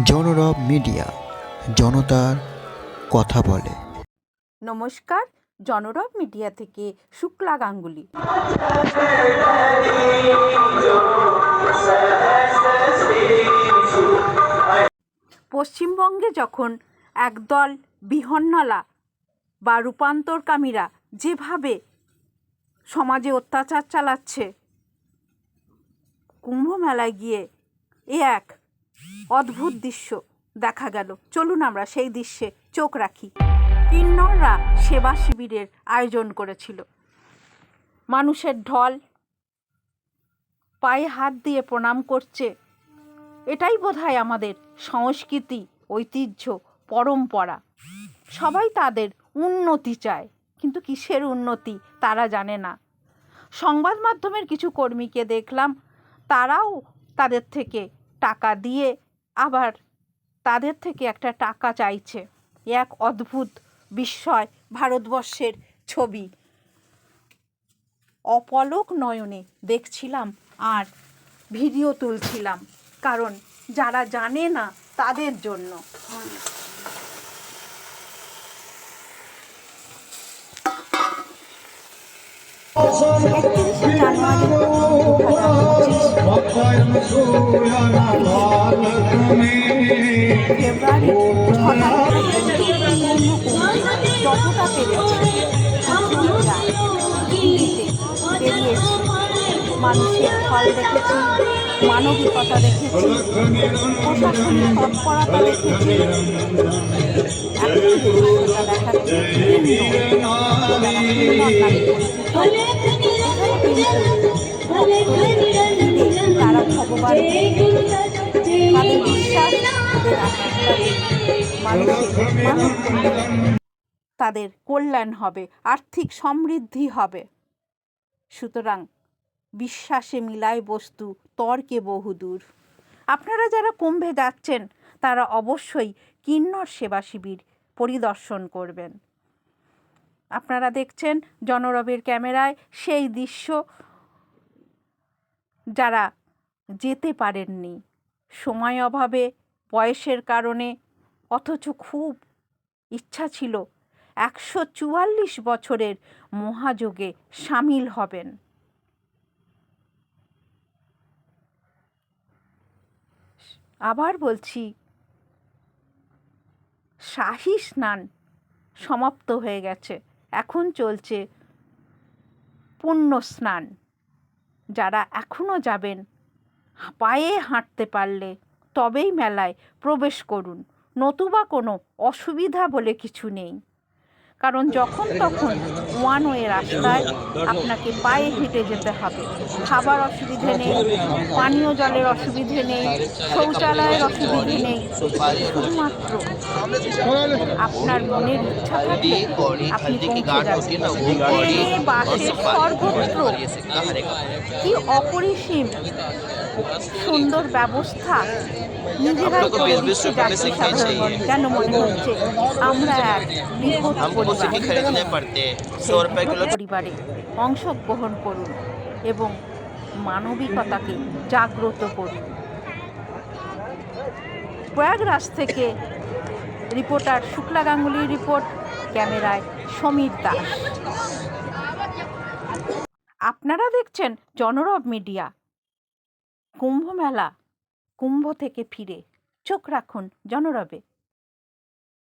জনরব media, জনতার কথা বলে। নমস্কার, জনরব মিডিয়া থেকে শুক্লা গাঙ্গুলি। পশ্চিমবঙ্গে যখন একদল বিহন্নলা বা রূপান্তরকামীরা যেভাবে সমাজে অত্যাচার চালাচ্ছে, কুম্ভ মেলায় গিয়ে এ এক অদ্ভুত দৃশ্য দেখা গেল। চলুন আমরা সেই দৃশ্যে চোখ রাখি। কিন্নররা সেবা শিবিরের আয়োজন করেছিল। মানুষের ঢল, পায়ে হাত দিয়ে প্রণাম করছে। এটাই বোধহয় আমাদের সংস্কৃতি, ঐতিহ্য, পরম্পরা। সবাই তাদের উন্নতি চায়, কিন্তু কিসের উন্নতি তারা জানে না। সংবাদ মাধ্যমের কিছু কর্মীকে দেখলাম, তারাও তাদের থেকে টাকা দিয়ে আবার তাদের থেকে একটা টাকা চাইছে। এক অদ্ভুত বিস্ময় ভারতবর্ষের ছবি। অপলক নয়নে দেখছিলাম আর ভিডিও তুলছিলাম কারণ যারা জানে না তাদের জন্য। একত্রিশে জানুয়ারি থেকে যতটা পেরেছে টিভিতে মানুষের ফল দেখেছি মানবিকতা দেখেছি প্রশাসনিক তৎপরতা দেখেছি দেখাচ্ছে ভগবান তাদের বিশ্বাস তাদের কল্যাণ হবে আর্থিক সমৃদ্ধি হবে। সুতরাং বিশ্বাসে মিলায় বস্তু তর্কে বহুদূর। আপনারা যারা কুম্ভে যাচ্ছেন তারা অবশ্যই কিন্নর সেবা শিবির পরিদর্শন করবেন। আপনারা দেখছেন জনরবের ক্যামেরায় সেই দৃশ্য। যারা যেতে পারেননি। সময় অভাবে, বয়সের কারণে, অথচ খুব ইচ্ছা ছিল একশো চুয়াল্লিশ বছরের মহাযোগে সামিল হবেন। আবার বলছি, শাহী স্নান সমাপ্ত হয়ে গেছে। এখন চলছে পুণ্য স্নান। যারা এখনও যাবেন পায়ে হাঁটতে পারলে তবেই মেলায় প্রবেশ করুন। নতুবা কোনো অসুবিধা বলে কিছু নেই। কারণ যখন তখন ওয়ান ওয়ে রাস্তায় আপনাকে পায়ে হেঁটে যেতে হবে। খাবার অসুবিধে নেই, পানীয় জলের অসুবিধে নেই, শৌচালয়ের অসুবিধে নেই, শুধুমাত্র আপনার মনের ইচ্ছা থাকলে আপনি সর্বত্র কি অপরিসীম সুন্দর ব্যবস্থা করে কেন আমরা এক পরিবারে অংশগ্রহণ করুন এবং মানবিকতাকে জাগ্রত করুন। প্রয়াগরাজ থেকে রিপোর্টার শুক্লা গাঙ্গুলির রিপোর্ট, ক্যামেরায় সমীর দাস। আপনারা দেখছেন জনরব মিডিয়া। কুম্ভ মেলা, কুম্ভ থেকে ফিরে। চোখ রাখুন জনরবে।